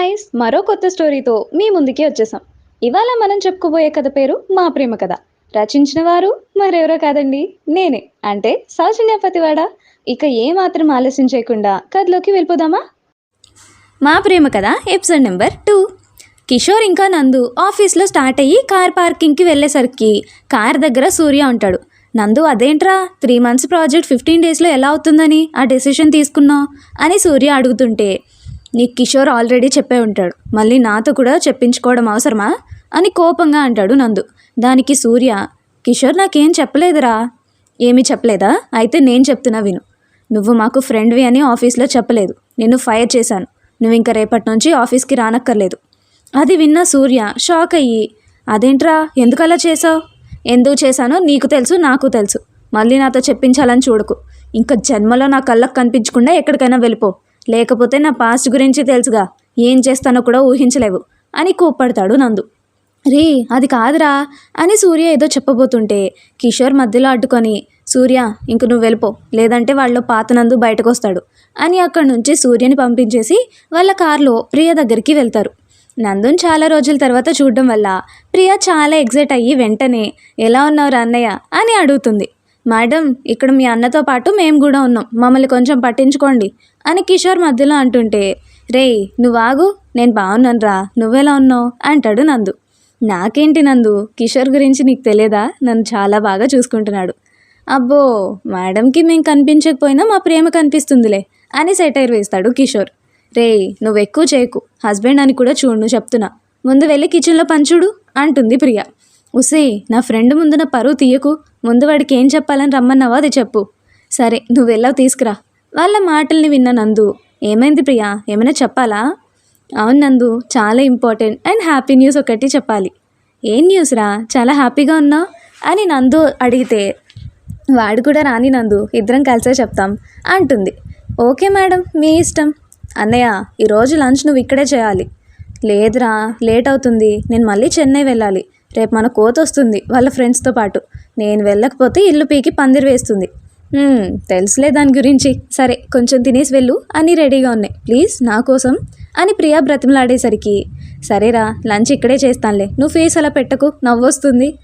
Guys మరో కొత్త స్టోరీతో మీ ముందుకి వచ్చేసాం. ఇవాళ మనం చెప్పుకోబోయే కథ పేరు మా ప్రేమ కథ. రచించిన వారు మరెవరో కాదండి నేనే. అంటే సౌజన్య పతివాడ? ఇక ఏమాత్రం ఆలస్యం చేయకుండా కథలోకి వెళ్ళిపోదామా? మా ప్రేమ కథ ఎపిసోడ్ నెంబర్ టూ. కిషోర్ ఇంకా నందు ఆఫీస్లో స్టార్ట్ అయ్యి కార్ పార్కింగ్కి వెళ్ళేసరికి కార్ దగ్గర సూర్య ఉంటాడు. నందు అదేంట్రా? త్రీ మంత్స్ ప్రాజెక్ట్ ఫిఫ్టీన్ డేస్లో ఎలా అవుతుందని? ఆ డెసిషన్ తీసుకున్నావు? అని సూర్య అడుగుతుంటే నీకు కిషోర్ ఆల్రెడీ చెప్పే ఉంటాడు. మళ్ళీ నాతో కూడా చెప్పించుకోవడం అవసరమా? అని కోపంగా అంటాడు నందు. దానికి సూర్య కిషోర్ నాకేం చెప్పలేదురా. ఏమీ చెప్పలేదా? అయితే నేను చెప్తున్నా విను. నువ్వు మాకు ఫ్రెండ్వి అని ఆఫీస్లో చెప్పలేదు. నిన్ను ఫైర్ చేశాను. నువ్వు ఇంకా రేపటి నుంచి ఆఫీస్కి రానక్కర్లేదు. అది విన్న సూర్య షాక్ అయ్యి అదేంట్రా? ఎందుకు అలా చేసావు ఎందుకు చేశానో నీకు తెలుసు నాకు తెలుసు. మళ్ళీ నాతో చెప్పించాలని చూడకు. ఇంకా జన్మలో నా కళ్ళకు కనిపించకుండా ఎక్కడికైనా వెళ్ళిపో. లేకపోతే నా పాస్ట్ గురించి తెలుసుగా. ఏం చేస్తానో కూడా ఊహించలేవు అని కోప్పడతాడు నందు. రే అది కాదురా అని సూర్య ఏదో చెప్పబోతుంటే కిషోర్ మధ్యలో అడ్డుకొని సూర్య ఇంక నువ్వు వెళ్ళిపో లేదంటే వాళ్ళు పాతనందు బయటకు వస్తాడు అని అక్కడి నుంచి సూర్యని పంపించేసి వాళ్ళ కారులో ప్రియ దగ్గరికి వెళ్తారు. నందుని చాలా రోజుల తర్వాత చూడడం వల్ల ప్రియ చాలా ఎగ్జైట్ అయ్యి వెంటనే ఎలా ఉన్నావు అన్నయ్య? అని అడుగుతుంది. మేడం ఇక్కడ మీ అన్నతో పాటు మేము కూడా ఉన్నాం. మమ్మల్ని కొంచెం పట్టించుకోండి అని కిషోర్ మధ్యలో అంటుంటే రేయ్ నువ్వు నేను బాగున్నాను రా. నువ్వెలా ఉన్నావు? అంటాడు నందు. నాకేంటి నందు? కిషోర్ గురించి నీకు తెలియదా నన్ను చాలా బాగా చూసుకుంటున్నాడు. అబ్బో మేడంకి మేము కనిపించకపోయినా మా ప్రేమ కనిపిస్తుందిలే అని సెటైర్ వేస్తాడు కిషోర్. రేయ్ నువ్వు ఎక్కువ చేయకు. హస్బెండ్ అని కూడా చూడు చెప్తున్నా. ముందు వెళ్ళి కిచెన్లో పంచుడు అంటుంది ప్రియ. ఉసే నా ఫ్రెండ్ ముందు నా పరువు తీయకు. ముందు వాడికి ఏం చెప్పాలని రమ్మన్నావో అది చెప్పు. సరే నువ్వు వెళ్ళావు తీసుకురా. వాళ్ళ మాటల్ని విన్న నందు. ఏమైంది ప్రియా? ఏమైనా చెప్పాలా? అవును నందు చాలా ఇంపార్టెంట్ అండ్ హ్యాపీ న్యూస్ ఒకటి చెప్పాలి. ఏం న్యూస్ రా చాలా హ్యాపీగా ఉన్నావు అని నందు అడిగితే వాడు కూడా రాని నందు ఇద్దరం కలిసే చెప్తాం అంటుంది. ఓకే మేడం మీ ఇష్టం. అన్నయ్య ఈరోజు లంచ్ నువ్వు ఇక్కడే చేయాలి. లేదురా లేట్ అవుతుంది. నేను మళ్ళీ చెన్నై వెళ్ళాలి. రేపు మన కోత వస్తుంది వాళ్ళ ఫ్రెండ్స్తో పాటు. నేను వెళ్ళకపోతే ఇల్లు పీకి పందిరి వేస్తుంది. తెలుసులే దాని గురించి. సరే కొంచెం తినేసి వెళ్ళు. అని రెడీగా ఉన్నాయి. ప్లీజ్ నా కోసం. అని ప్రియా బ్రతిమలాడేసరికి సరేరా లంచ్ ఇక్కడే చేస్తానులే. నువ్వు ఫేస్ అలా పెట్టకు నవ్వొస్తుంది.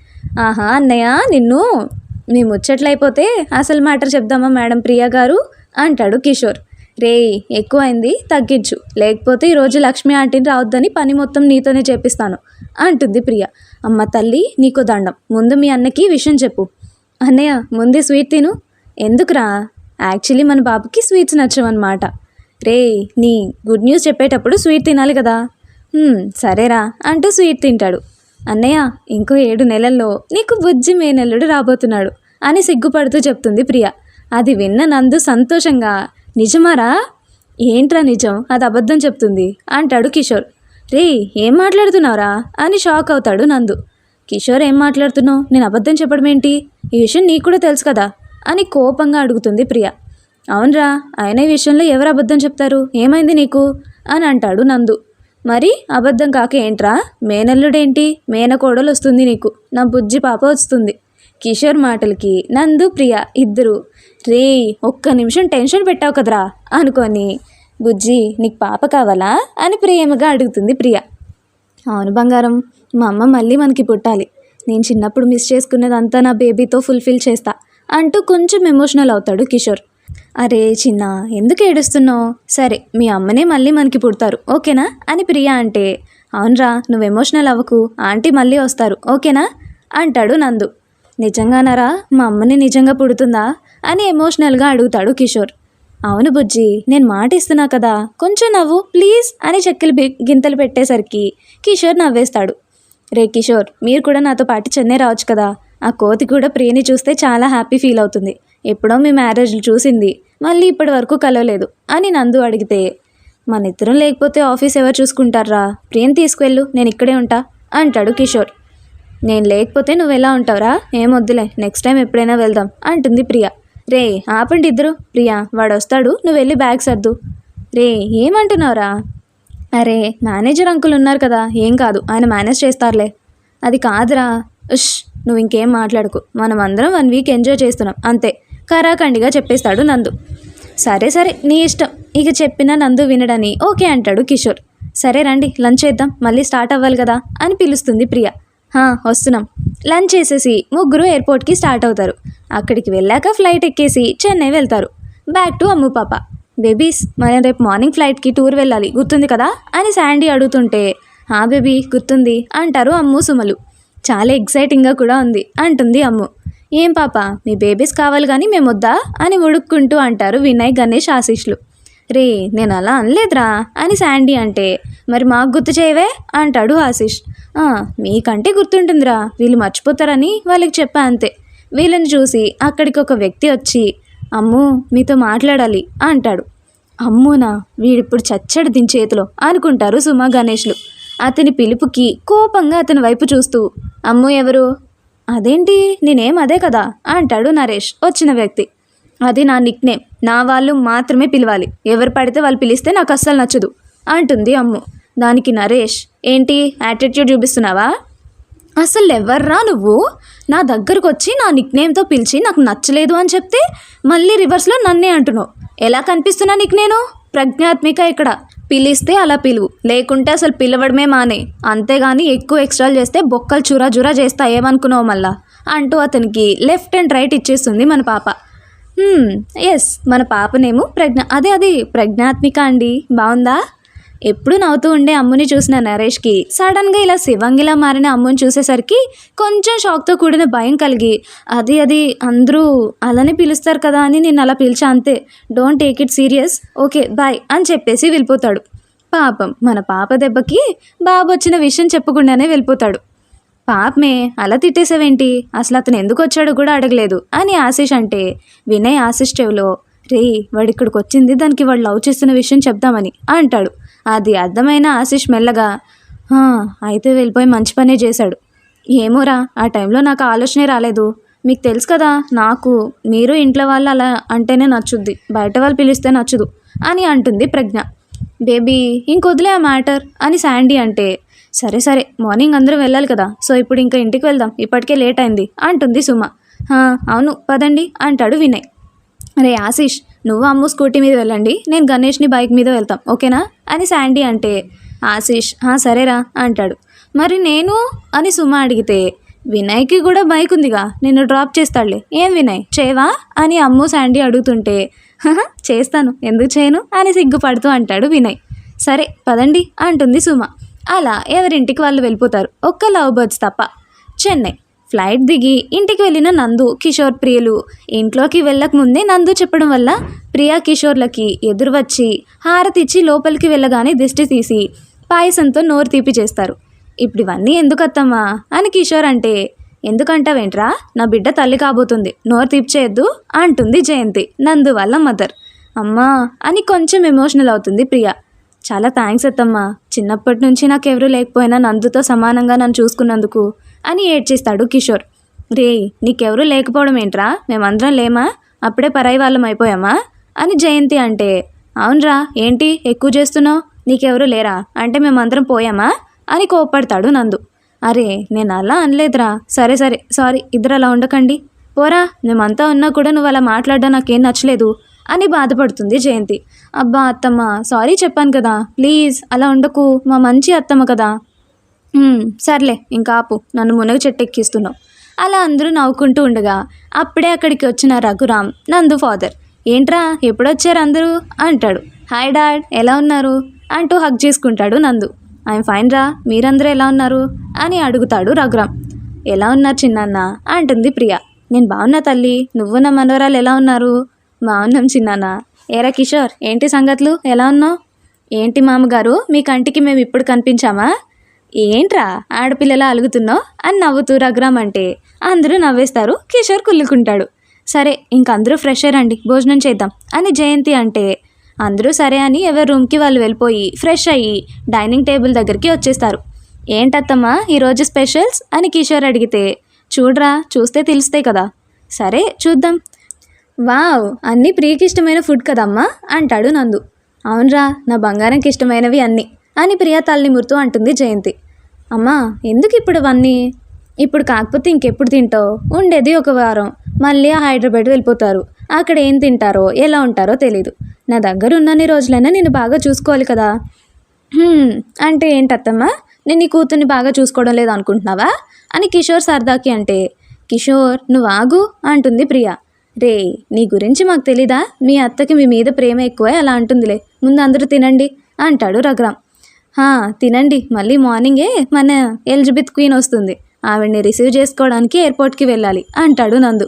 ఆహా అన్నయ్య నిన్ను. మీ ముచ్చట్లయిపోతే అసలు మ్యాటర్ చెప్దామా మేడం ప్రియా గారు? అంటాడు కిషోర్. రేయ్ ఎక్కువైంది తగ్గించు. లేకపోతే ఈరోజు లక్ష్మి ఆంటీని రావద్దని పని మొత్తం నీతోనే చేపిస్తాను అంటుంది ప్రియ. అమ్మ తల్లి నీకు దండం. ముందు మీ అన్నకి విషయం చెప్పు. అన్నయ్య ముందే స్వీట్ తిను. ఎందుకురా? యాక్చువల్లీ మన బాబుకి స్వీట్స్ నచ్చవన్నమాట. రే నీ గుడ్ న్యూస్ చెప్పేటప్పుడు స్వీట్ తినాలి కదా. సరేరా అంటూ స్వీట్ తింటాడు. అన్నయ్య ఇంకో ఏడు నెలల్లో నీకు బుజ్జి మేనల్లుడు రాబోతున్నాడు అని సిగ్గుపడుతూ చెప్తుంది ప్రియ. అది విన్న నందు సంతోషంగా నిజమారా? ఏంట్రా నిజం? అది అబద్ధం చెప్తుంది అంటాడు కిషోర్. రే ఏం మాట్లాడుతున్నావురా? అని షాక్ అవుతాడు నందు. కిషోర్ ఏం మాట్లాడుతున్నావు? నేను అబద్ధం చెప్పడం ఏంటి? ఈ విషయం నీకు కూడా తెలుసు కదా? అని కోపంగా అడుగుతుంది ప్రియ. అవునరా ఆయన ఈ విషయంలో ఎవరు అబద్ధం చెప్తారు? ఏమైంది నీకు? అని అంటాడు నందు. మరి అబద్ధం కాక ఏంట్రా? మేనల్లుడేంటి? మేనకోడలు వస్తుంది నీకు. నా బుజ్జి పాప వస్తుంది. కిషోర్ మాటలకి నందు ప్రియ ఇద్దరు రే ఒక్క నిమిషం టెన్షన్ పెట్టావు కదరా? అనుకొని బుజ్జి నీకు పాప కావాలా? అని ప్రేమగా అడుగుతుంది ప్రియ. అవును బంగారం మా అమ్మ మళ్ళీ మనకి పుట్టాలి. నేను చిన్నప్పుడు మిస్ చేసుకున్నదంతా నా బేబీతో ఫుల్ఫిల్ చేస్తా అంటూ కొంచెం ఎమోషనల్ అవుతాడు కిషోర్. అరే చిన్న ఎందుకు ఏడుస్తున్నావు? సరే మీ అమ్మనే మళ్ళీ మనకి పుడతారు ఓకేనా? అని ప్రియ అంటే అవునరా నువ్వు ఎమోషనల్ అవ్వకు ఆంటీ మళ్ళీ వస్తారు ఓకేనా? అంటాడు నందు. నిజంగానరా మా అమ్మని నిజంగా పుడుతుందా? అని ఎమోషనల్గా అడుగుతాడు కిషోర్. అవును బుజ్జి నేను మాట ఇస్తున్నా కదా. కొంచెం నవ్వు ప్లీజ్ అని చెక్కిలు గింతలు పెట్టేసరికి కిషోర్ నవ్వేస్తాడు. రే కిషోర్ మీరు కూడా నాతో పాటు చెన్నై రావచ్చు కదా. ఆ కోతి కూడా ప్రియని చూస్తే చాలా హ్యాపీ ఫీల్ అవుతుంది. ఎప్పుడో మీ మ్యారేజ్లు చూసింది. మళ్ళీ ఇప్పటి వరకు కలవలేదు అని నందు అడిగితే మన ఇద్దరం లేకపోతే ఆఫీస్ ఎవరు చూసుకుంటారా? ప్రియని తీసుకువెళ్ళు నేను ఇక్కడే ఉంటా అంటాడు కిషోర్. నేను లేకపోతే నువ్వు ఎలా ఉంటావురా ఏమొద్దులే నెక్స్ట్ టైం ఎప్పుడైనా వెళ్దాం అంటుంది ప్రియ. రే ఆపండి ఇద్దరు. ప్రియా వాడు వస్తాడు నువ్వు వెళ్ళి బ్యాగ్ సర్దు. రే ఏమంటున్నావురా? అరే మేనేజర్ అంకుల్ ఉన్నారు కదా. ఏం కాదు ఆయన మేనేజ్ చేస్తారులే. అది కాదురా. ఉష్ నువ్వు ఇంకేం మాట్లాడుకు. మనం అందరం వన్ వీక్ ఎంజాయ్ చేస్తున్నాం. అంతే. కరాఖండిగా చెప్పేస్తాడు నందు. సరే సరే నీ ఇష్టం. ఇక చెప్పిన నందు వినడని. ఓకే అంటాడు కిషోర్. సరే రండి లంచ్ చేద్దాం. మళ్ళీ స్టార్ట్ అవ్వాలి కదా అని పిలుస్తుంది ప్రియా. వస్తున్నాం. లంచ్ చేసేసి ముగ్గురు ఎయిర్పోర్ట్కి స్టార్ట్ అవుతారు. అక్కడికి వెళ్ళాక ఫ్లైట్ ఎక్కేసి చెన్నై వెళ్తారు. బ్యాక్ టు అమ్ము పాప. బేబీస్ మనం రేపు మార్నింగ్ ఫ్లైట్కి టూర్ వెళ్ళాలి గుర్తుంది కదా? అని శాండీ అడుగుతుంటే హా బేబీ గుర్తుంది అంటారు అమ్ము సుమలు. చాలా ఎక్సైటింగ్గా కూడా ఉంది అంటుంది అమ్ము. ఏం పాప మీ బేబీస్ కావాలి కానీ మేము వద్దా? అని ఉడుక్కుంటూ అంటారు వినయ్ గణేష్ ఆశీష్లు. రే నేను అలా అనలేదురా అని శాండీ అంటే మరి మాకు గుర్తు చేయవే? అంటాడు ఆశీష్. మీకంటే గుర్తుంటుందిరా. వీళ్ళు మర్చిపోతారని వాళ్ళకి చెప్పా అంతే. వీళ్ళని చూసి అక్కడికి ఒక వ్యక్తి వచ్చి అమ్ము మీతో మాట్లాడాలి అంటాడు. అమ్మునా వీడిప్పుడు చచ్చాడు దీని చేతిలో అనుకుంటారు సుమా గణేష్లు. అతని పిలుపుకి కోపంగా అతని వైపు చూస్తూ అమ్ము ఎవరు? అదేంటి? నేనేం అదే కదా? అంటాడు నరేష్ వచ్చిన వ్యక్తి. అది నా నిక్నేమ్ నా వాళ్ళు మాత్రమే పిలవాలి. ఎవరు పడితే వాళ్ళు పిలిస్తే నాకు అస్సలు నచ్చదు. అంటుంది అమ్ము. దానికి నరేష్ ఏంటి? యాటిట్యూడ్ చూపిస్తున్నావా? అసలు ఎవర్రా నువ్వు? నా దగ్గరకు వచ్చి నా నిక్నేమ్తో పిలిచి నాకు నచ్చలేదు అని చెప్తే మళ్ళీ రివర్స్లో నన్నే అంటున్నావు. ఎలా కనిపిస్తున్నా నీకు నేను? ప్రజ్ఞాత్మిక ఇక్కడ. పిలిస్తే అలా పిలువు. లేకుంటే అసలు పిలవడమే మానే. అంతేగాని ఎక్కువ ఎక్స్ట్రాలు చేస్తే బొక్కలు చురా చురా చేస్తా ఏమనుకున్నావు మళ్ళా? అంటూ అతనికి లెఫ్ట్ అండ్ రైట్ ఇచ్చేస్తుంది మన పాప. ఎస్ మన పాపనేమో ప్రజ్ఞ అదే అది ప్రజ్ఞాత్మిక అండి. బాగుందా ఎప్పుడు నవ్వుతూ ఉండే అమ్ముని చూసిన నరేష్కి సడన్గా ఇలా శివంగిలా మారిన అమ్ముని చూసేసరికి కొంచెం షాక్తో కూడిన భయం కలిగి అది అది అందరూ అలానే పిలుస్తారు కదా అని నేను అలా పిలిచా అంతే. Don't take it serious. Okay bye అని చెప్పేసి వెళ్ళిపోతాడు. పాపం మన పాప దెబ్బకి బాబు వచ్చిన విషయం చెప్పకుండానే వెళ్ళిపోతాడు. పాపమే అలా తిట్టేసావేంటి? అసలు అతను ఎందుకు వచ్చాడో కూడా అడగలేదు అని ఆశీష్ అంటే వినయ్ ఆశీష్ చెవిలో రే వాడు ఇక్కడికి వచ్చింది దానికి వాడు లవ్ చేస్తున్న విషయం చెప్దామని అంటాడు. అది అర్థమైన ఆశీష్ మెల్లగా అయితే వెళ్ళిపోయి మంచి పనే చేశాడు. ఏమోరా ఆ టైంలో నాకు ఆలోచనే రాలేదు. మీకు తెలుసు కదా నాకు మీరు ఇంట్లో వాళ్ళు అలా అంటేనే నచ్చుద్ది. బయట వాళ్ళు పిలిస్తే నచ్చదు అని అంటుంది ప్రజ్ఞ. బేబీ ఇంకొదిలే ఆ మ్యాటర్ అని శాండీ అంటే సరే సరే మార్నింగ్ అందరూ వెళ్ళాలి కదా సో ఇప్పుడు ఇంకా ఇంటికి వెళ్దాం ఇప్పటికే లేట్ అయింది అంటుంది సుమ. అవును పదండి అంటాడు వినయ్. అరే ఆశీష్ నువ్వు అమ్ము స్కూటీ మీద వెళ్ళండి నేను గణేష్ని బైక్ మీద వెళ్తాం ఓకేనా? అని శాండీ అంటే ఆశీష్ సరేరా అంటాడు. మరి నేను? అని సుమ అడిగితే వినయ్కి కూడా బైక్ ఉందిగా నిన్ను డ్రాప్ చేస్తాడులే. ఏం వినయ్ చేయవా? అని అమ్ము శాండీ అడుగుతుంటే చేస్తాను ఎందుకు చేయను? అని సిగ్గుపడుతూ అంటాడు వినయ్. సరే పదండి అంటుంది సుమ. అలా ఎవరింటికి వాళ్ళు వెళ్ళిపోతారు ఒక్క లవ్ బర్డ్స్ తప్ప. చెన్నై. ఫ్లైట్ దిగి ఇంటికి వెళ్ళిన నందు కిషోర్ ప్రియులు. ఇంట్లోకి వెళ్ళకముందే నందు చెప్పడం వల్ల ప్రియా కిషోర్లకి ఎదురు వచ్చి హారతిచ్చి లోపలికి వెళ్ళగానే దిష్టి తీసి పాయసంతో నోరు తీపి చేస్తారు. ఇప్పుడు ఇవన్నీ ఎందుకత్తమ్మా? అని కిషోర్ అంటే ఎందుకంటావేంట్రా? నా బిడ్డ తల్లి కాబోతుంది. నోరు తీపిచేయద్దు అంటుంది జయంతి నందు వాళ్ళ మదర్. అమ్మా అని కొంచెం ఎమోషనల్ అవుతుంది ప్రియా. చాలా థ్యాంక్స్ అత్తమ్మా. చిన్నప్పటి నుంచి నాకెవరూ లేకపోయినా నందుతో సమానంగా నన్ను చూసుకున్నందుకు అని ఏడ్చేస్తాడు కిషోర్. రే నీకెవరూ లేకపోవడం ఏంట్రా? మేమందరం లేమా? అప్పుడే పరాయి వాళ్ళం అయిపోయామా? అని జయంతి అంటే అవునరా ఏంటి? ఎక్కువ చేస్తున్నావు? నీకెవరు లేరా? అంటే మేమందరం పోయామా? అని కోప్పడతాడు నందు. అరే నేను అలా అనలేదురా. సరే సరే సారీ ఇద్దరు అలా ఉండకండి. పోరా మేమంతా ఉన్నా కూడా నువ్వు అలా మాట్లాడడం నాకేం నచ్చలేదు అని బాధపడుతుంది జయంతి. అబ్బా అత్తమ్మ సారీ చెప్పాను కదా. ప్లీజ్ అలా ఉండకు. మా మంచి అత్తమ్మ కదా. సర్లే ఇంకా ఆపు. నన్ను మునగ చెట్టు ఎక్కిస్తున్నావు. అలా అందరూ నవ్వుకుంటూ ఉండగా అప్పుడే అక్కడికి వచ్చిన రఘురామ్ నందు ఫాదర్. ఏంట్రా ఎప్పుడొచ్చారు అందరూ? అంటాడు. హాయ్ డాడ్ ఎలా ఉన్నారు? అంటూ హక్ చేసుకుంటాడు నందు. ఐఎమ్ ఫైన్ రా మీరందరూ ఎలా ఉన్నారు? అని అడుగుతాడు రఘురామ్. ఎలా ఉన్నారు చిన్నాన్న? అంటుంది ప్రియా. నేను బాగున్నా తల్లి నువ్వు నా మనవరాలు ఎలా ఉన్నారు? బాగున్నాం చిన్నాన్న. ఏరా కిషోర్ ఏంటి సంగతులు? ఎలా ఉన్నావు? ఏంటి మామగారు మీ కంటికి మేము ఇప్పుడు కనిపించామా? ఏంట్రా? ఆడపిల్లలా అలుగుతున్నావు? అని నవ్వుతూ రఘురామ్ అంటే అందరూ నవ్వేస్తారు కిషోర్ కుళ్ళుకుంటాడు. సరే ఇంక అందరూ ఫ్రెష్ రండి భోజనం చేద్దాం అని జయంతి అంటే అందరూ సరే అని ఎవరి రూమ్కి వాళ్ళు వెళ్ళిపోయి ఫ్రెష్ అయ్యి డైనింగ్ టేబుల్ దగ్గరికి వచ్చేస్తారు. ఏంటత్తమ్మా ఈరోజు స్పెషల్స్ అని కిషోర్ అడిగితే చూడరా చూస్తే తెలుస్తాయి కదా. సరే చూద్దాం. వావ్ అన్నీ ప్రియకి ఇష్టమైన ఫుడ్ కదమ్మా అంటాడు నందు. అవునరా నా బంగారంకి ఇష్టమైనవి అన్నీ. అని ప్రియా తల్లి మురుతూ అంటుంది జయంతి. అమ్మా ఎందుకు ఇప్పుడు అవన్నీ? ఇప్పుడు కాకపోతే ఇంకెప్పుడు తింటావు? ఉండేది ఒక వారం. మళ్ళీ ఆ హైదరాబాద్ వెళ్ళిపోతారు. అక్కడ ఏం తింటారో ఎలా ఉంటారో తెలీదు. నా దగ్గర ఉన్నన్ని రోజులైనా నేను బాగా చూసుకోవాలి కదా. అంటే ఏంటత్తమ్మా? నేను నీ కూతుర్ని బాగా చూసుకోవడం లేదు అనుకుంటున్నావా? అని కిషోర్ సరదాకి అంటే కిషోర్ నువ్వు ఆగు అంటుంది ప్రియ. రే నీ గురించి మాకు తెలీదా? మీ అత్తకి మీ మీద ప్రేమ ఎక్కువే? అలా అంటుందిలే. ముందు అందరూ తినండి అంటాడు రఘురామ్. తినండి. మళ్ళీ మార్నింగే మన ఎలిజబెత్ క్వీన్ వస్తుంది. ఆవిడ్ని రిసీవ్ చేసుకోవడానికి ఎయిర్పోర్ట్కి వెళ్ళాలి అంటాడు నందు.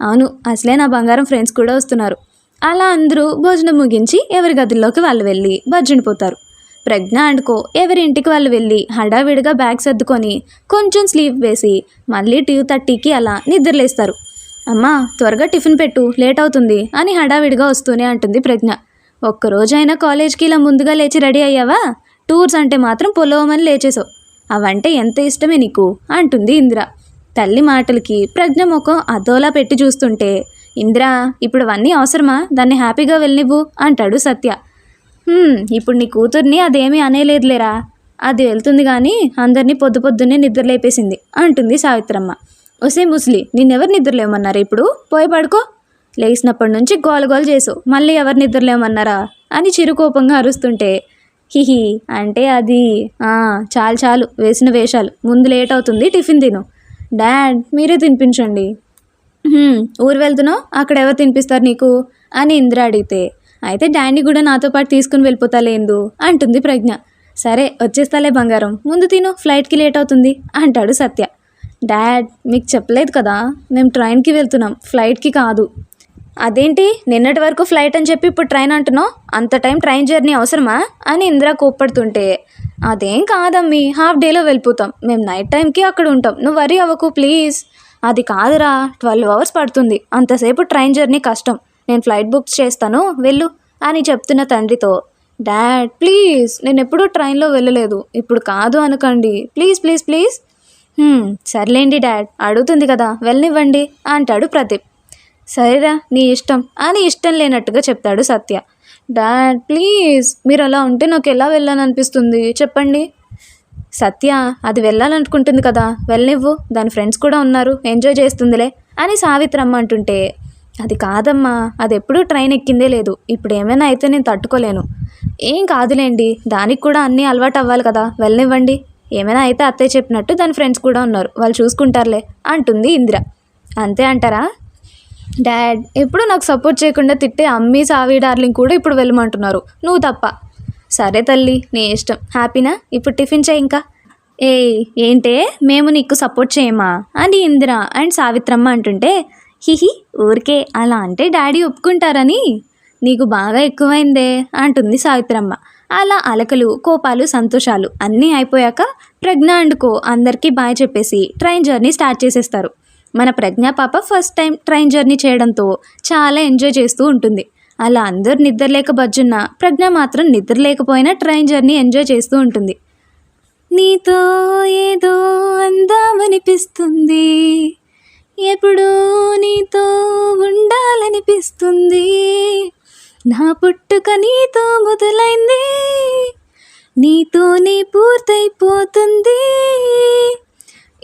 అవును అసలే నా బంగారం ఫ్రెండ్స్ కూడా వస్తున్నారు. అలా అందరూ భోజనం ముగించి ఎవరి గదుల్లోకి వాళ్ళు వెళ్ళి భజ్జునిపోతారు ప్రజ్ఞ అండ్కో ఎవరి ఇంటికి వాళ్ళు వెళ్ళి హడావిడిగా బ్యాగ్ సర్దుకొని కొంచెం స్లీప్ వేసి మళ్ళీ టూ థర్టీకి అలా నిద్రలేస్తారు. అమ్మా త్వరగా టిఫిన్ పెట్టు లేట్ అవుతుంది అని హడావిడిగా వస్తూనే అంటుంది ప్రజ్ఞ. ఒక్కరోజైనా కాలేజ్కి ఇలా ముందుగా లేచి రెడీ అయ్యావా? టూర్స్ అంటే మాత్రం పొలవమని లేచేసావు అవంటే ఎంత ఇష్టమే నీకు? అంటుంది ఇందిర. తల్లి మాటలకి ప్రజ్ఞ ముఖం అదోలా పెట్టి చూస్తుంటే ఇందిర ఇప్పుడు అవన్నీ అవసరమా? దాన్ని హ్యాపీగా వెళ్ళనివ్వు అంటాడు సత్య. ఇప్పుడు నీ కూతుర్ని అదేమీ అనేలేదులేరా? అది వెళ్తుంది కానీ అందరినీ పొద్దు పొద్దున్నే నిద్రలేపేసింది అంటుంది సావిత్రమ్మ. ఒసే ముసలి నిన్నెవరు నిద్రలేమన్నారు ఇప్పుడు? పోయి పడుకో. లేచినప్పటి నుంచి గోల గోల చేసావు మళ్ళీ ఎవరు నిద్రలేమన్నారా అని చిరుకోపంగా అరుస్తుంటే హిహి అంటే అది "ఆ, చాలు చాలు వేసిన వేషాలు. ముందు లేట్ అవుతుంది టిఫిన్ తిను. డాడ్ మీరే తినిపించండి. ఊరు వెళ్తున్నావు? అక్కడ ఎవరు తినిపిస్తారు నీకు? అని ఇంద్ర అడిగితే అయితే డాడీ కూడా నాతో పాటు తీసుకుని వెళ్ళిపోతాలేందు అంటుంది ప్రజ్ఞ. సరే వచ్చేస్తాలే బంగారం. ముందు తిను ఫ్లైట్కి లేట్ అవుతుంది అంటాడు సత్య. డాడ్ మీకు చెప్పలేదు కదా మేము ట్రైన్కి వెళ్తున్నాం ఫ్లైట్కి కాదు. అదేంటి? నిన్నటి వరకు ఫ్లైట్ అని చెప్పి ఇప్పుడు ట్రైన్ అంటున్నావు? అంత టైం ట్రైన్ జర్నీ అవసరమా? అని ఇందిరా కోప్పడుతుంటే అదేం కాదమ్మి హాఫ్ డేలో వెళ్ళిపోతాం. మేము నైట్ టైంకి అక్కడ ఉంటాం. నువ్వు వరీ అవ్వకు ప్లీజ్. అది కాదురా ట్వెల్వ్ అవర్స్ పడుతుంది. అంతసేపు ట్రైన్ జర్నీ కష్టం. నేను ఫ్లైట్ బుక్ చేస్తాను వెళ్ళు అని చెప్తున్న తండ్రితో. డాడ్ ప్లీజ్ నేను ఎప్పుడూ ట్రైన్లో వెళ్ళలేదు. ఇప్పుడు కాదు అనకండి. Please please please. సర్లేండి డాడ్ అడుగుతుంది కదా. వెళ్ళనివ్వండి అంటాడు ప్రదీప్. సరేరా నీ ఇష్టం. అని ఇష్టం లేనట్టుగా చెప్తాడు సత్య. డాడ్ ప్లీజ్ మీరు అలా ఉంటే నాకు ఎలా వెళ్ళాలనిపిస్తుంది? చెప్పండి. సత్య అది వెళ్ళాలనుకుంటుంది కదా. వెళ్ళనివ్వు దాని ఫ్రెండ్స్ కూడా ఉన్నారు. ఎంజాయ్ చేస్తుందిలే అని సావిత్రమ్మ అంటుంటే అది కాదమ్మా అది ఎప్పుడూ ట్రైన్ ఎక్కిందే లేదు. ఇప్పుడు ఏమైనా అయితే నేను తట్టుకోలేను. ఏం కాదులేండి దానికి కూడా అన్నీ అలవాటు అవ్వాలి కదా. వెళ్ళనివ్వండి. ఏమైనా అయితే అత్తయ్య చెప్పినట్టు దాని ఫ్రెండ్స్ కూడా ఉన్నారు. వాళ్ళు చూసుకుంటారులే అంటుంది ఇందిర. అంతే అంటారా? డాడ్ ఎప్పుడు నాకు సపోర్ట్ చేయకుండా తిట్టే అమ్మీ సావి డార్లింగ్ కూడా ఇప్పుడు వెళ్ళమంటున్నారు. నువ్వు తప్ప. సరే తల్లి నీ ఇష్టం. హ్యాపీనా? ఇప్పుడు టిఫిన్ చేయి ఇంకా. ఏ ఏంటే? మేము నీకు సపోర్ట్ చేయమా? అని ఇందిర అండ్ సావిత్రమ్మ అంటుంటే హిహి ఊరికే అలా అంటే డాడీ ఒప్పుకుంటారని. నీకు బాగా ఎక్కువైందే అంటుంది సావిత్రమ్మ. అలా అలకలు కోపాలు సంతోషాలు అన్నీ అయిపోయాక ప్రజ్ఞ అండ్ కో అందరికీ బాయ్ చెప్పేసి ట్రైన్ జర్నీ స్టార్ట్ చేసేస్తారు. మన ప్రజ్ఞ పాప ఫస్ట్ టైం ట్రైన్ జర్నీ చేయడంతో చాలా ఎంజాయ్ చేస్తూ ఉంటుంది. అలా అందరు నిద్రలేక బజ్జున్న ప్రజ్ఞ మాత్రం నిద్రలేకపోయినా ట్రైన్ జర్నీ ఎంజాయ్ చేస్తూ ఉంటుంది. నీతో ఏదో అందామనిపిస్తుంది. ఎప్పుడూ నీతో ఉండాలనిపిస్తుంది. నా పుట్టుక నీతో మొదలైంది. నీతోనే పూర్తయిపోతుంది.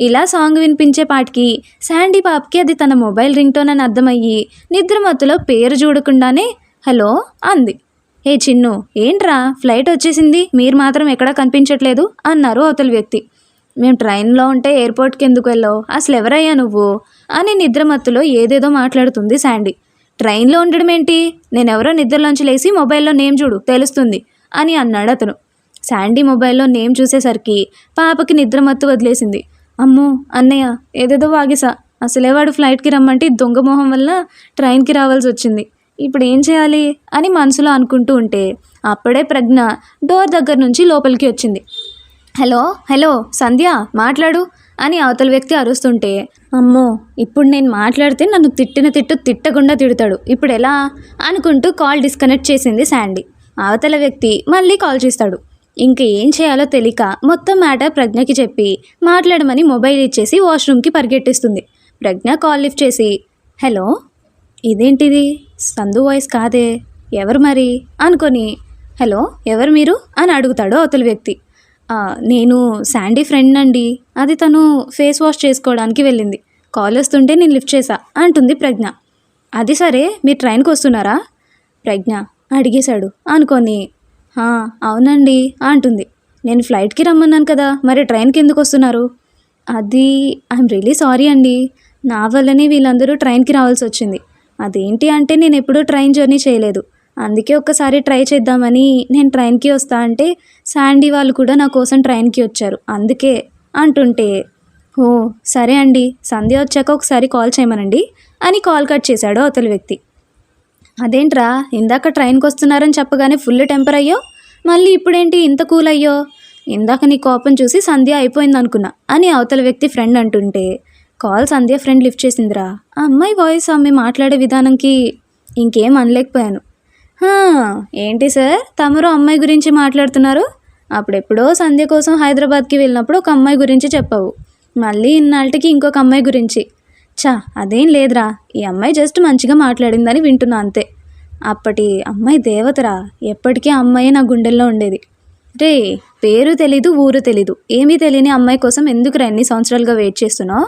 ఇలా సాంగ్ వినిపించే పాటికి శాండీ పాప్కి అది తన మొబైల్ రింగ్ టోన్ అని అర్థమయ్యి నిద్రమత్తులో పేరు చూడకుండానే హలో అంది. ఏ చిన్ను ఏంట్రా? ఫ్లైట్ వచ్చేసింది. మీరు మాత్రం ఎక్కడా కనిపించట్లేదు అన్నారు అవతల వ్యక్తి. మేము ట్రైన్లో ఉంటే ఎయిర్పోర్ట్కి ఎందుకు వెళ్ళావు? అసలు ఎవరయ్యా నువ్వు? అని నిద్రమత్తులో ఏదేదో మాట్లాడుతుంది శాండీ. ట్రైన్లో ఉండడం ఏంటి? నేనెవరో నిద్రలోంచి లేచి మొబైల్లో నేమ్ చూడు తెలుస్తుంది అని అన్నాడు అతను. శాండీ మొబైల్లో నేమ్ చూసేసరికి పాపకి నిద్రమత్తు వదిలేసింది. అమ్మో అన్నయ్య ఏదేదో వాగేసా. అసలే వాడు ఫ్లైట్కి రమ్మంటే దొంగ మొహం వల్ల ట్రైన్కి రావాల్సి వచ్చింది ఇప్పుడు ఏం చేయాలి? అని మనసులో అనుకుంటూ ఉంటే అప్పుడే ప్రజ్ఞ డోర్ దగ్గర నుంచి లోపలికి వచ్చింది. హలో హలో సంధ్య మాట్లాడు అని అవతల వ్యక్తి అరుస్తుంటే అమ్మో ఇప్పుడు నేను మాట్లాడితే నన్ను తిట్టిన తిట్టు తిట్టకుండా తిడతాడు. ఇప్పుడు ఎలా? అనుకుంటూ కాల్ డిస్కనెక్ట్ చేసింది శాండీ. అవతల వ్యక్తి మళ్ళీ కాల్ చేస్తాడు. ఇంక ఏం చేయాలో తెలియక మొత్తం మ్యాటర్ ప్రజ్ఞకి చెప్పి మాట్లాడమని మొబైల్ ఇచ్చేసి వాష్రూమ్కి పరిగెట్టిస్తుంది. ప్రజ్ఞ కాల్ లిఫ్ట్ చేసి హలో ఇదేంటిది? సందు వాయిస్ కాదే. ఎవరు మరి? అనుకొని హలో ఎవరు మీరు? అని అడుగుతాడు అవతల వ్యక్తి. నేను శాండీ ఫ్రెండ్ అండి. అది తను ఫేస్ వాష్ చేసుకోవడానికి వెళ్ళింది. కాల్ వస్తుంటే నేను లిఫ్ట్ చేశా అంటుంది ప్రజ్ఞ. అది సరే మీరు ట్రైన్కి వస్తున్నారా? ప్రజ్ఞ అడిగేశాడు. అనుకొని అవునండి అంటుంది. నేను ఫ్లైట్కి రమ్మన్నాను కదా మరి ట్రైన్కి ఎందుకు వస్తున్నారు? అది ఐఎమ్ రియలీ సారీ అండి. నా వల్లనే వీళ్ళందరూ ట్రైన్కి రావాల్సి వచ్చింది. అదేంటి అంటే నేను ఎప్పుడూ ట్రైన్ జర్నీ చేయలేదు. అందుకే ఒక్కసారి ట్రై చేద్దామని నేను ట్రైన్కి వస్తా అంటే శాండీ వాళ్ళు కూడా నా కోసం ట్రైన్కి వచ్చారు. అందుకే అంటుంటే ఓ సరే అండి సంధ్య వచ్చాక ఒకసారి కాల్ చేయమనండి అని కాల్ కట్ చేశాడు అవతలి వ్యక్తి. అదేంట్రా ఇందాక ట్రైన్కి వస్తున్నారని చెప్పగానే ఫుల్ టెంపర్ అయ్యో మళ్ళీ ఇప్పుడేంటి ఇంత కూల్ అయ్యో? ఇందాక నీ కోపం చూసి సంధ్య అయిపోయింది అనుకున్నా అని అవతల వ్యక్తి ఫ్రెండ్ అంటుంటే కాల్ సంధ్య ఫ్రెండ్ లిఫ్ట్ చేసిందిరా. ఆ అమ్మాయి వాయిస్ ఆమె మాట్లాడే విధానంకి ఇంకేం అనలేకపోయాను. ఏంటి సార్? తమరు అమ్మాయి గురించి మాట్లాడుతున్నారు? అప్పుడెప్పుడో సంధ్య కోసం హైదరాబాద్కి వెళ్ళినప్పుడు ఒక అమ్మాయి గురించి చెప్పావు. మళ్ళీ ఇన్నాళ్ళకి ఇంకొక అమ్మాయి గురించి. చా అదేం లేదురా. ఈ అమ్మాయి జస్ట్ మంచిగా మాట్లాడిందని వింటున్నా అంతే. అప్పటి అమ్మాయి దేవతరా. ఎప్పటికీ అమ్మాయి నా గుండెల్లో ఉండేది. రే పేరు తెలీదు ఊరు తెలీదు. ఏమీ తెలియని అమ్మాయి కోసం ఎందుకు ఎన్ని సంవత్సరాలుగా వెయిట్ చేస్తున్నావు?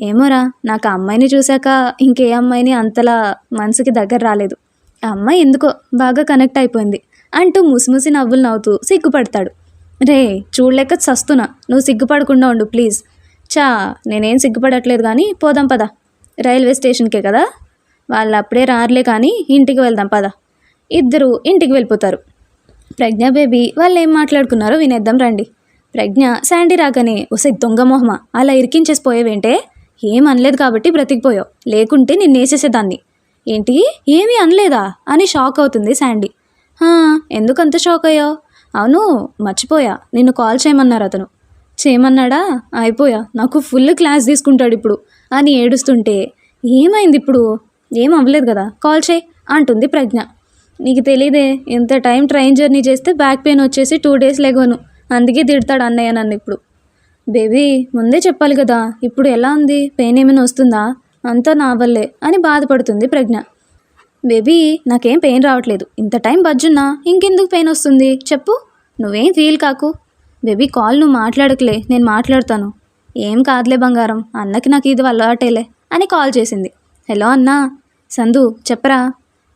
ఏమోరా నాకు ఆ అమ్మాయిని చూశాక ఇంకే అమ్మాయిని అంతలా మనసుకి దగ్గర రాలేదు. ఆ అమ్మాయి ఎందుకో బాగా కనెక్ట్ అయిపోయింది. అంటూ ముసిముసి నవ్వులు నవ్వుతూ సిగ్గుపడతాడు. రే చూడలేక చస్తున్నా. నువ్వు సిగ్గుపడకుండా ఉండు ప్లీజ్. చా నేనేం సిగ్గుపడట్లేదు కానీ పోదాం పద. రైల్వే స్టేషన్కే కదా? వాళ్ళు అప్పుడే రారులే కానీ ఇంటికి వెళ్దాం పద. ఇద్దరు ఇంటికి వెళ్ళిపోతారు. ప్రజ్ఞ బేబీ వాళ్ళు ఏం మాట్లాడుకున్నారో వినేద్దాం రండి. ప్రజ్ఞ శాండీ రాగానే ఒసే దొంగ మొహమ? అలా ఇరికించేసి పోయేవేంటే ఏం అనలేదు కాబట్టి బ్రతికిపోయావు. లేకుంటే నిన్నేసేసేదాన్ని. ఏంటి? ఏమీ అనలేదా? అని షాక్ అవుతుంది శాండీ. ఎందుకంత షాక్ అయ్యావు? అవును మర్చిపోయా. నిన్ను కాల్ చేయమన్నారు అతను. చేయమన్నాడా? అయిపోయా. నాకు ఫుల్ క్లాస్ తీసుకుంటాడు ఇప్పుడు. అని ఏడుస్తుంటే ఏమైంది ఇప్పుడు? ఏం అవ్వలేదు కదా. కాల్ చేయి అంటుంది ప్రజ్ఞ. నీకు తెలియదే ఇంత టైం ట్రైన్ జర్నీ చేస్తే బ్యాక్ పెయిన్ వచ్చేసి టూ డేస్ లేగోను. అందుకే తిడతాడు అన్నయ్య నన్ను ఇప్పుడు. బేబీ ముందే చెప్పాలి కదా. ఇప్పుడు ఎలా ఉంది? పెయిన్ ఏమైనా వస్తుందా? అంతా నా వల్లే అని బాధపడుతుంది ప్రజ్ఞ. బేబీ నాకేం పెయిన్ రావట్లేదు. ఇంత టైం బజ్జున్నా ఇంకెందుకు పెయిన్ వస్తుంది? చెప్పు. నువ్వేం ఫీల్ కాకు. బేబీ కాల్ నువ్వు మాట్లాడకలే నేను మాట్లాడతాను. ఏం కాదులే బంగారం అన్నకి నాకు ఇది అలవాటేలే అని కాల్ చేసింది. హలో అన్నా సందు చెప్పరా?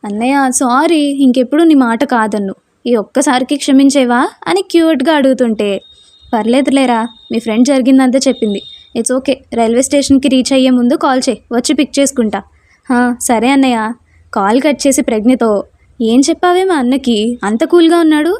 అన్నయ్య సారీ ఇంకెప్పుడు నీ మాట కాదన్ను. ఈ ఒక్కసారికి క్షమించేవా అని క్యూట్గా అడుగుతుంటే పర్లేదులేరా మీ ఫ్రెండ్ జరిగిందంతా చెప్పింది. ఇట్స్ ఓకే రైల్వే స్టేషన్కి రీచ్ అయ్యే ముందు కాల్ చేయి వచ్చి పిక్ చేసుకుంటా. సరే అన్నయ్య. కాల్ కట్ చేసి ప్రజ్ఞతో ఏం చెప్పావే మా అన్నకి అంత కూల్గా ఉన్నాడు?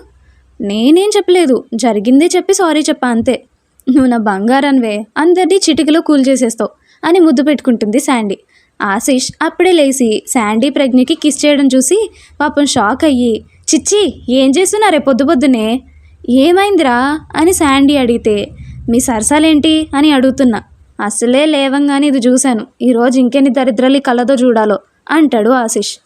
నేనేం చెప్పలేదు. జరిగిందే చెప్పి సారీ చెప్పా అంతే. నువ్వు నా బంగారన్వే అందరినీ చిటికలో కూల్ చేసేస్తావు అని ముద్దు పెట్టుకుంటుంది శాండీ. ఆశీష్ అప్పుడే లేచి శాండీ ప్రజ్ఞకి కిస్ చేయడం చూసి పాపం షాక్ అయ్యి చిచ్చి ఏం చేస్తున్నారే పొద్దు పొద్దునే? ఏమైందిరా? అని శాండీ అడిగితే మీ సరసాలేంటి? అని అడుగుతున్నా. అసలే లేవంగానే ఇది చూశాను. ఈరోజు ఇంకెన్ని దరిద్రాలు ఈ కళ్ళతో చూడాలో అంటాడు ఆశీష్.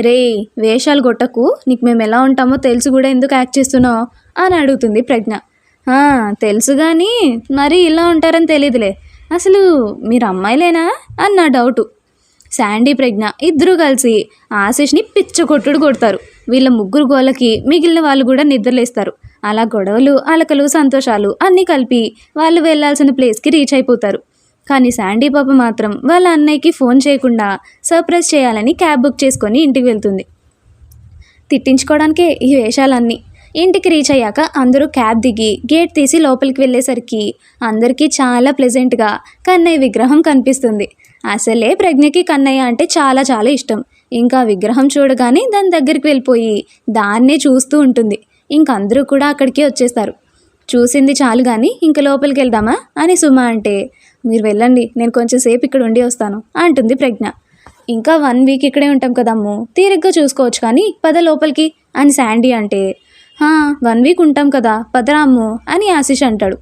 రే వేషాలు కొట్టకు నీకు మేము ఎలా ఉంటామో తెలుసు కూడా ఎందుకు యాక్ట్ చేస్తున్నావు? అని అడుగుతుంది ప్రజ్ఞ. తెలుసు కానీ మరి ఇలా ఉంటారని తెలియదులే అసలు మీరు అమ్మాయిలేనా? అని నా డౌటు. శాండీ ప్రజ్ఞ ఇద్దరూ కలిసి ఆశీష్ని పిచ్చ కొట్టుడు కొడతారు. వీళ్ళ ముగ్గురు గోలకి మిగిలిన వాళ్ళు కూడా నిద్రలేస్తారు. అలా గొడవలు అలకలు సంతోషాలు అన్నీ కలిపి వాళ్ళు వెళ్ళాల్సిన ప్లేస్కి రీచ్ అయిపోతారు. కానీ శాండీ పాప మాత్రం వాళ్ళ అన్నయ్యకి ఫోన్ చేయకుండా సర్ప్రైజ్ చేయాలని క్యాబ్ బుక్ చేసుకొని ఇంటికి వెళ్తుంది. తిట్టించుకోవడానికే ఈ వేషాలన్నీ. ఇంటికి రీచ్ అయ్యాక అందరూ క్యాబ్ దిగి గేట్ తీసి లోపలికి వెళ్ళేసరికి అందరికీ చాలా ప్లెజెంట్గా కన్నయ్య విగ్రహం కనిపిస్తుంది. అసలే ప్రజ్ఞకి కన్నయ్య అంటే చాలా చాలా ఇష్టం. ఇంకా విగ్రహం చూడగానే దాని దగ్గరికి వెళ్ళిపోయి దాన్నే చూస్తూ ఉంటుంది. ఇంక అందరూ కూడా అక్కడికి వచ్చేస్తారు. చూసింది చాలు కానీ ఇంక లోపలికి వెళ్దామా? అని సుమ అంటే మీరు వెళ్ళండి నేను కొంచెం సేపు ఇక్కడ ఉండి వస్తాను అంటుంది ప్రజ్ఞ. ఇంకా వన్ వీక్ ఇక్కడే ఉంటాం కదమ్ము తీరిగ్గా చూసుకోవచ్చు కానీ పద లోపలికి అని శాండీ అంటే వన్ వీక్ ఉంటాం కదా పదరా అమ్ము అని ఆశిష్ అంటాడు.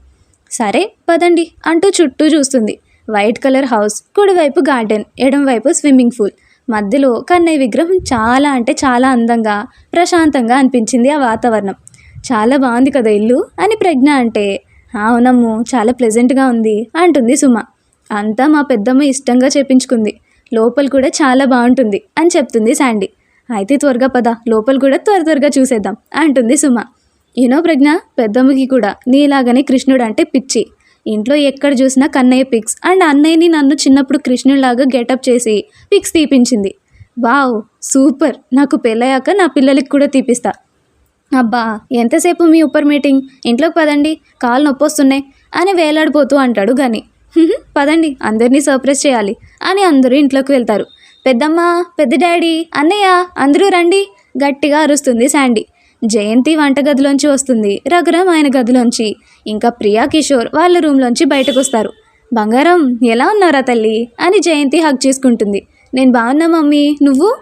సరే పదండి అంటూ చుట్టూ చూస్తుంది. వైట్ కలర్ హౌస్ కుడివైపు గార్డెన్ ఎడంవైపు స్విమ్మింగ్ పూల్. మధ్యలో కన్నయ్య విగ్రహం చాలా అంటే చాలా అందంగా ప్రశాంతంగా అనిపించింది ఆ వాతావరణం. చాలా బాగుంది కదా ఇల్లు అని ప్రజ్ఞ అంటే అవునమ్ము చాలా ప్లెజెంట్గా ఉంది అంటుంది సుమ. అంతా మా పెద్దమ్మ ఇష్టంగా చేపించుకుంది. లోపల కూడా చాలా బాగుంటుంది అని చెప్తుంది శాండీ. అయితే త్వరగా పద లోపల కూడా త్వర త్వరగా చూసేద్దాం అంటుంది సుమ. యూనో ప్రజ్ఞ పెద్దమ్మకి కూడా నీలాగనే కృష్ణుడు అంటే పిచ్చి. ఇంట్లో ఎక్కడ చూసినా కన్నయ్య పిక్స్ అండ్ అన్నయ్యని నన్ను చిన్నప్పుడు కృష్ణుడిలాగా గెటప్ చేసి పిక్స్ తీపించింది. Wow super. నాకు పెళ్ళయ్యాక నా పిల్లలకి కూడా తీపిస్తా. అబ్బా ఎంతసేపు మీ ఉప్పర్ మీటింగ్? ఇంట్లోకి పదండి కాలు నొప్పి వస్తున్నాయి అని వేలాడిపోతూ అంటాడు గని. పదండి అందరినీ సర్ప్రైజ్ చేయాలి అని అందరూ ఇంట్లోకి వెళ్తారు. పెద్దమ్మ పెద్ద డాడీ అన్నయ్య అందరూ రండి గట్టిగా అరుస్తుంది శాండీ. జయంతి వంటగదిలోంచి వస్తుంది రఘురామ్ ఆయన గదిలోంచి. ఇంకా ప్రియా కిషోర్ వాళ్ళ రూమ్లోంచి బయటకు వస్తారు బంగారం ఎలా ఉన్నారా తల్లి? అని జయంతి హక్ చేసుకుంటుంది. నేను బాగున్నా మమ్మీ నువ్వు?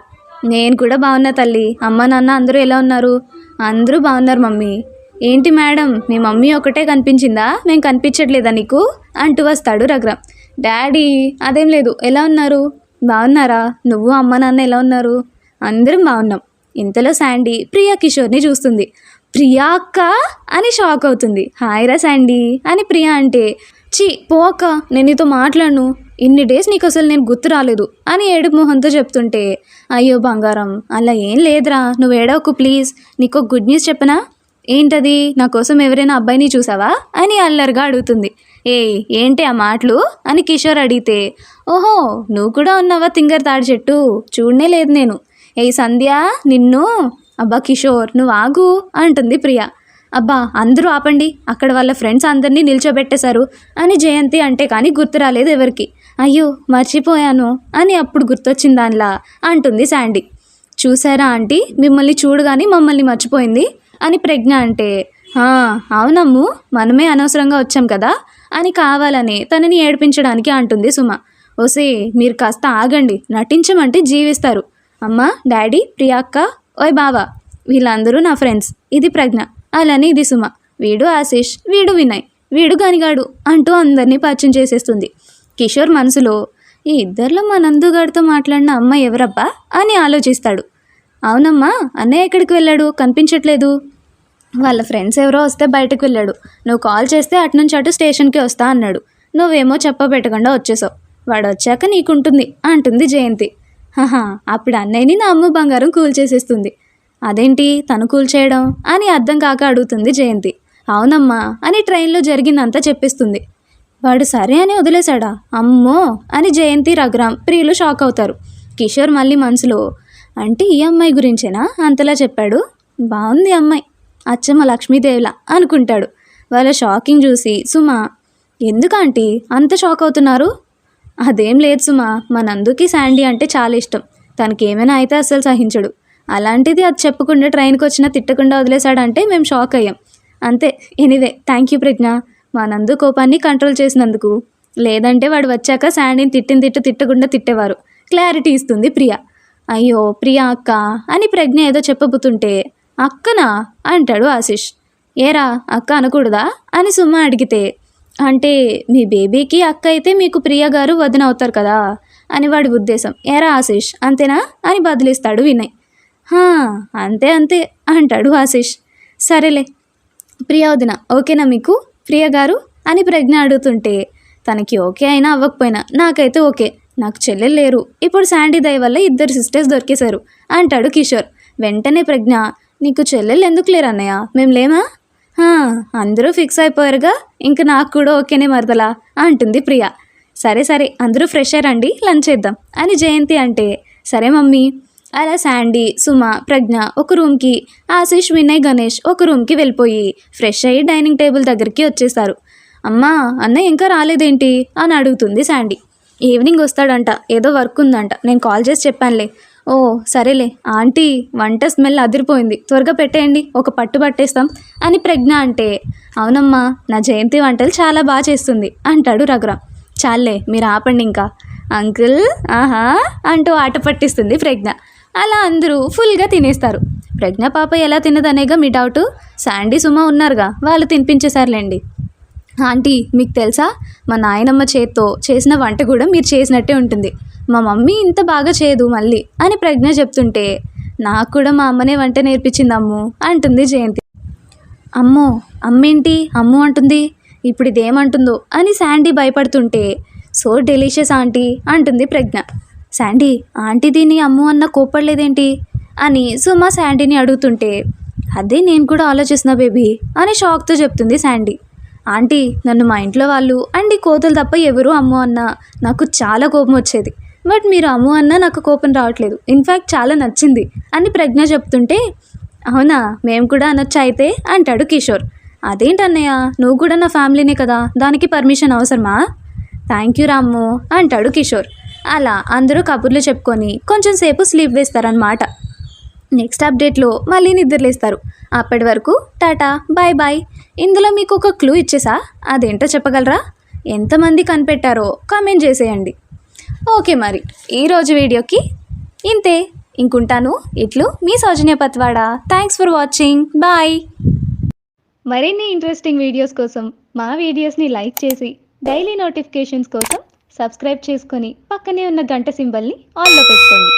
నేను కూడా బాగున్నా తల్లి. అమ్మ నాన్న అందరూ ఎలా ఉన్నారు? అందరూ బాగున్నారు మమ్మీ. ఏంటి మేడం మీ మమ్మీ ఒకటే కనిపించిందా? మేము కనిపించట్లేదా నీకు? అంటూ వస్తాడు రఘురామ్ డాడీ అదేం లేదు. ఎలా ఉన్నారు? బాగున్నారా? నువ్వు అమ్మ నాన్న ఎలా ఉన్నారు? అందరం బాగున్నాం. ఇంతలో శాండీ ప్రియా కిషోర్ని చూస్తుంది. ప్రియా అక్క? అని షాక్ అవుతుంది. హాయ్ రా శాండీ అని ప్రియా అంటే చి పో అక్క నేను నీతో మాట్లాడను. ఇన్ని డేస్ నీకు అసలు నేను గుర్తు రాలేదు అని ఏడుపు మొహంతో చెప్తుంటే అయ్యో బంగారం అలా ఏం లేదురా నువ్వు ఏడవకు ప్లీజ్ నీకు ఒక గుడ్ న్యూస్ చెప్పనా? ఏంటది? నా కోసం ఎవరైనా అబ్బాయిని చూసావా? అని అల్లరిగా అడుగుతుంది. ఏ ఏంటి ఆ మాటలు? అని కిషోర్ అడిగితే ఓహో నువ్వు కూడా ఉన్నావా తింగర్ తాడి చెట్టు? చూడనే లేదు నేను. ఏ సంధ్య నిన్ను? అబ్బా కిషోర్ నువ్వు ఆగు అంటుంది ప్రియ. అబ్బా అందరూ ఆపండి అక్కడ వాళ్ళ ఫ్రెండ్స్ అందరినీ నిల్చోబెట్టేశారు అని జయంతి అంటే కానీ గుర్తు రాలేదు ఎవరికి. అయ్యో మర్చిపోయాను అని అప్పుడు గుర్తొచ్చింది దానిలా అంటుంది శాండీ. చూసారా ఆంటీ మిమ్మల్ని చూడగానే మమ్మల్ని మర్చిపోయింది అని ప్రజ్ఞ అంటే అవునమ్ము మనమే అనవసరంగా వచ్చాం కదా అని కావాలని తనని ఏడిపించడానికి అంటుంది సుమ. ఓసే మీరు కాస్త ఆగండి నటించమంటే జీవిస్తారు. అమ్మ డాడీ ప్రియాక్క ఓయ్ బావా వీళ్ళందరూ నా ఫ్రెండ్స్ ఇది ప్రజ్ఞ అలానే ఇది సుమ. వీడు ఆశీష్ వీడు వినయ్ వీడు గనిగాడు అంటూ అందరినీ పరిచయం చేసేస్తుంది. కిషోర్ మనసులో ఈ ఇద్దరిలో మా నందుగాడితో మాట్లాడిన అమ్మ ఎవరబ్బా? అని ఆలోచిస్తాడు. అవునమ్మా అన్నయ్య ఎక్కడికి వెళ్ళాడు? కనిపించట్లేదు. వాళ్ళ ఫ్రెండ్స్ ఎవరో వస్తే బయటకు వెళ్ళాడు. నువ్వు కాల్ చేస్తే అటు నుంచి అటు స్టేషన్కి వస్తా అన్నాడు. నువ్వేమో చెప్పబెట్టకుండా వచ్చేసావు. వాడు వచ్చాక నీకుంటుంది అంటుంది జయంతి. హహా అప్పుడు అన్నయ్యని నా అమ్మ బంగారం కూల్ చేసేస్తుంది. అదేంటి? తను కూల్ చేయడం? అని అర్థం కాక అడుగుతుంది జయంతి. అవునమ్మా అని ట్రైన్లో జరిగిందంతా చెప్పిస్తుంది. వాడు సరే అని వదిలేశాడా? అమ్మో! అని జయంతి రఘురామ్ ప్రియులు షాక్ అవుతారు. కిషోర్ మళ్ళీ మనసులో అంటే ఈ అమ్మాయి గురించేనా? అంతలా చెప్పాడు? బాగుంది అమ్మాయి. అచ్చమ్మ లక్ష్మీదేవిలా అనుకుంటాడు. వాళ్ళ షాకింగ్ చూసి సుమా ఎందుకు ఆంటీ? అంత షాక్ అవుతున్నారు? అదేం లేదు సుమా. మా నందుకి శాండీ అంటే చాలా ఇష్టం. తనకి ఏమైనా అయితే అస్సలు సహించడు. అలాంటిది అది చెప్పకుండా ట్రైన్కి వచ్చినా తిట్టకుండా వదిలేశాడంటే మేము షాక్ అయ్యాం. అంతే. Anyway thank you Pragya. మా నందు కోపాన్ని కంట్రోల్ చేసినందుకు. లేదంటే వాడు వచ్చాక శాండీని తిట్టిన తిట్టు తిట్టకుండా తిట్టేవారు. క్లారిటీ ఇస్తుంది ప్రియ. అయ్యో ప్రియా అక్క అని ప్రజ్ఞ ఏదో చెప్పబోతుంటే అక్కనా? అంటాడు ఆశిష్. ఏరా అక్క అనకూడదా? అని సుమ అడిగితే అంటే మీ బేబీకి అక్క అయితే మీకు ప్రియ గారు వదిన అవుతారు కదా? అని వాడి ఉద్దేశం. ఏరా ఆశిష్ అంతేనా? అని బదిలిస్తాడు వినయ్. "హా, అంతే అంతే అంటాడు ఆశిష్. సరేలే. ప్రియా వదిన ఓకేనా మీకు? ప్రియ గారు అని ప్రజ్ఞ అడుగుతుంటే తనకి ఓకే అయినా అవ్వకపోయినా నాకైతే ఓకే. నాకు చెల్లెలు లేరు. ఇప్పుడు శాండీ దయ వల్ల ఇద్దరు సిస్టర్స్ దొరికేశారు అంటాడు కిషోర్. వెంటనే ప్రజ్ఞ నీకు చెల్లెలు ఎందుకు లేరు అన్నయ్య? మేము లేమా? అందరూ ఫిక్స్ అయిపోయారుగా. ఇంక నాకు కూడా ఓకేనే మరదలా అంటుంది ప్రియ. సరే సరే అందరూ ఫ్రెష్ అయ్యారండి లంచ్ చేద్దాం అని జయంతి అంటే సరే మమ్మీ. అలా శాండీ సుమ ప్రజ్ఞ ఒక రూమ్కి ఆశీష్ వినయ్ గణేష్ ఒక రూమ్కి వెళ్ళిపోయి ఫ్రెష్ అయ్యి డైనింగ్ టేబుల్ దగ్గరికి వచ్చేసారు అమ్మా అన్నయ్య ఇంకా రాలేదేంటి? అని అడుగుతుంది శాండీ. ఈవినింగ్ వస్తాడంట ఏదో వర్క్ ఉందంట నేను కాల్ చేసి చెప్పానులే. ఓ సరేలే ఆంటీ వంట స్మెల్ అదిరిపోయింది త్వరగా పెట్టేయండి ఒక పట్టు పట్టేస్తాం అని ప్రజ్ఞ అంటే అవునమ్మా నా జయంతి వంటలు చాలా బాగా చేస్తుంది అంటాడు రఘురామ్. చాలే మీరు ఆపండి ఇంకా. అంకుల్ ఆహా అంటూ ఆట పట్టిస్తుంది ప్రజ్ఞ. అలా అందరూ ఫుల్గా తినేస్తారు. ప్రజ్ఞ పాప ఎలా తిన్నదనేగా మీ డౌట్? శాండీ సుమ ఉన్నారుగా వాళ్ళు తినిపించేశారులేండి. ఆంటీ మీకు తెలుసా? మా నాయనమ్మ చేత్తో చేసిన వంట కూడా మీరు చేసినట్టే ఉంటుంది. మా మమ్మీ ఇంత బాగా చేయదు మళ్ళీ అని ప్రజ్ఞ చెప్తుంటే నాకు కూడా మా అమ్మనే వంట నేర్పించింది అమ్ము అంటుంది జయంతి. అమ్మో అమ్మేంటి? అమ్ము అంటుంది. ఇప్పుడు ఇదేమంటుందో అని శాండీ భయపడుతుంటే సో డెలిషియస్ ఆంటీ అంటుంది ప్రజ్ఞ. శాండీ ఆంటీ దీన్ని అమ్ము అన్న కోప్పడలేదేంటి? అని సుమ శాండీని అడుగుతుంటే అదే నేను కూడా ఆలోచిస్తున్నా బేబీ అని షాక్తో చెప్తుంది శాండీ. ఆంటీ నన్ను మా ఇంట్లో వాళ్ళు అండ్ ఈ కోతలు తప్ప ఎవరు అమ్ము అన్నా నాకు చాలా కోపం వచ్చేది. బట్ మీరు అమ్ము అన్న నాకు కోపం రావట్లేదు. ఇన్ఫ్యాక్ట్ చాలా నచ్చింది అని ప్రజ్ఞ చెప్తుంటే అవునా మేము కూడా అనొచ్చు అయితే అంటాడు కిషోర్. అదేంటన్నయ్య నువ్వు కూడా నా ఫ్యామిలీనే కదా దానికి పర్మిషన్ అవసరమా? థ్యాంక్ యూ రామ్ము అంటాడు కిషోర్. అలా అందరూ కబుర్లు చెప్పుకొని కొంచెం సేపు స్లీప్ వేస్తారనమాట నెక్స్ట్ అప్డేట్లో మళ్ళీ నిద్రలేస్తారు. అప్పటి వరకు టాటా బాయ్ బాయ్. ఇందులో మీకు ఒక క్లూ ఇచ్చేసా? అదేంటో చెప్పగలరా? ఎంతమంది కనిపెట్టారో కామెంట్ చేసేయండి. ఓకే మరి ఈరోజు వీడియోకి ఇంతే. ఇంకుంటాను ఇట్లు మీ Soujanya Patwada. Thanks for watching bye మరిన్ని ఇంట్రెస్టింగ్ వీడియోస్ కోసం మా వీడియోస్ని లైక్ చేసి డైలీ నోటిఫికేషన్స్ కోసం సబ్స్క్రైబ్ చేసుకొని పక్కనే ఉన్న గంట సింబల్ని ఆన్లో పెట్టుకోండి.